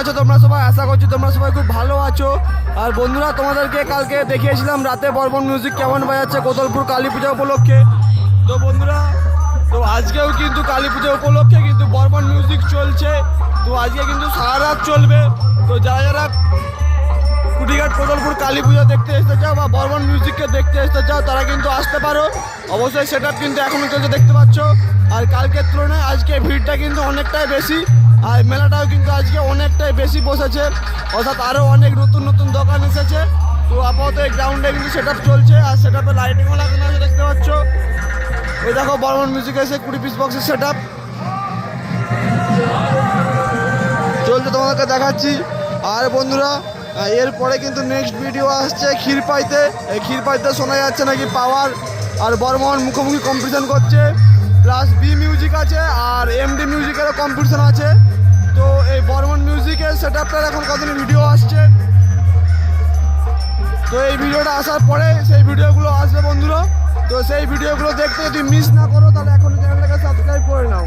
আছো তোমরা সবাই? আশা করছি তোমরা সবাই খুব ভালো আছো। আর বন্ধুরা, তোমাদেরকে কালকে দেখিয়েছিলাম রাতে বর্মন মিউজিক কেমন বাজাচ্ছে কোতলপুর কালী পূজা উপলক্ষে। তো বন্ধুরা, তো আজকেও কিন্তু কালী পূজা উপলক্ষে কিন্তু বর্মন মিউজিক চলছে। তো আজকে কিন্তু সারা রাত চলবে। তো যারা যারা কুটিঘাট কোদলপুর কালী পুজো দেখতে আসতে চাও বা বর্মন মিউজিককে দেখতে আসতে চাও তারা কিন্তু আসতে পারো। অবশ্যই সেট কিন্তু এখনও চলছে, দেখতে পাচ্ছ। আর কালকের তুলনায় আজকে ভিড়টা কিন্তু অনেকটাই বেশি, আর মেলাটাও কিন্তু আজকে অনেকটাই বেশি বসেছে। অর্থাৎ আরও অনেক নতুন নতুন দোকান এসেছে। তো আপাতত এই গ্রাউন্ডে কিন্তু সেট চলছে, আর সেট আপে লাইটিংও লাগানো আছে, দেখতে পাচ্ছ। ওই দেখো বর্মন মিউজিক এসে কুড়ি পিস বক্সের সেট আপ চলছে, তোমাদেরকে দেখাচ্ছি। আর বন্ধুরা এরপরে কিন্তু নেক্সট ভিডিও আসছে ক্ষীরপাইতে। এই ক্ষীরপাইতে শোনা যাচ্ছে নাকি পাওয়ার আর বর্মন মুখোমুখি কম্পিটিশন করছে। প্লাস বি মিউজিক আছে আর এমডি মিউজিকেরও কম্পিটিশন আছে। তো এই বর্মন মিউজিকের সেট আপটার এখন কতদিন ভিডিও আসছে? তো এই ভিডিওটা আসার পরে সেই ভিডিওগুলো আসবে বন্ধুরা। তো সেই ভিডিওগুলো দেখতে যদি মিস না করো, তাহলে এখন চ্যানেলটাকে সাবস্ক্রাইব করে নাও।